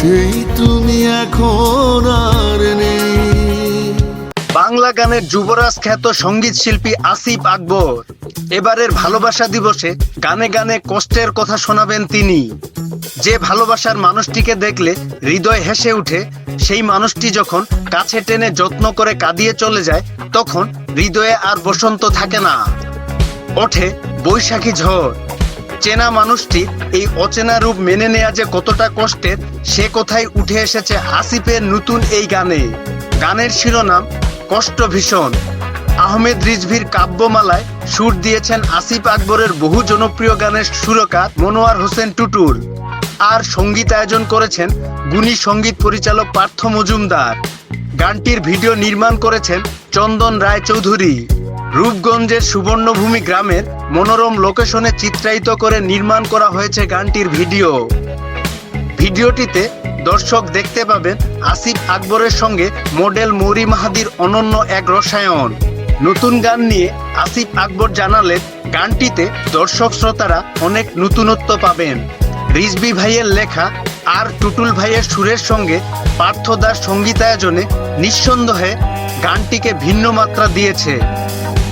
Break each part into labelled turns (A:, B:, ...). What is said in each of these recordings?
A: সেই তুমি এখন আর নেই।
B: বাংলা গানের যুবরাজ খ্যাত সংগীত শিল্পী আসিফ আকবর। এবারের ভালোবাসা দিবসে গানে গানে কষ্টের কথা শোনাবেন তিনি। যে ভালোবাসার মানুষটিকে দেখলে হৃদয় হেসে উঠে, সেই মানুষটি যখন কাছে টেনে যত্ন করে কাঁদিয়ে চলে যায়, তখন হৃদয়ে আর বসন্ত থাকে না। ওঠে বৈশাখী ঝড়। চেনা মানুষটি এই অচেনা রূপ মেনে নেয়া যে কতটা কষ্টের, সে কথাই উঠে এসেছে আসিফের নতুন এই গানে। গানের শিরোনাম, কষ্ট ভীষণ। আহমেদ রিজভির কাব্যমালায় সুর দিয়েছেন আসিফ আকবরের বহু জনপ্রিয় গানের সুরকার মনোয়ার হোসেন টুটুল আর সংগীত আয়োজন করেছেন গুণী সংগীত পরিচালক পার্থ মজুমদার। গানটির ভিডিও নির্মাণ করেছেন চন্দন রায় চৌধুরী রূপগঞ্জের সুবর্ণভূমি গ্রামের মনোরম লোকেশনে চিত্রায়িত করে নির্মাণ করা হয়েছে গানটির ভিডিও। ভিডিওটিতে দর্শক দেখতে পাবেন আসিফ আকবরের সঙ্গে মডেল মৌরি মাহাদির অনন্য এক রসায়ন। নতুন গান নিয়ে আসিফ আকবর জানালেন, গানটিতে দর্শক শ্রোতারা অনেক নতুনত্ব পাবেন। রিজবি ভাইয়ের লেখা আর টুটুল ভাইয়ের সুরের সঙ্গে পার্থ দাস সঙ্গীতায়োজনে নিঃসন্দেহে গানটিকে ভিন্ন মাত্রা দিয়েছে।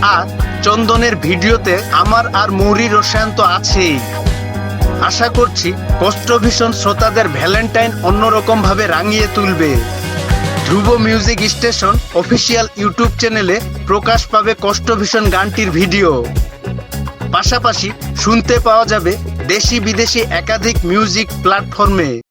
B: আর চন্দনের ভিডিওতে আমার আর মৌরি রসায়ন তো আছেই। আশা করছি কষ্টভীষণ শ্রোতাদের ভ্যালেন্টাইন অন্যরকম ভাবে রাঙিয়ে তুলবে। Dhruba music station official YouTube চ্যানেলে প্রকাশ পাবে কষ্টভীষণ গানটির ভিডিও। পাশাপাশি শুনতে পাওয়া যাবে দেশি বিদেশি একাধিক মিউজিক প্ল্যাটফর্মে।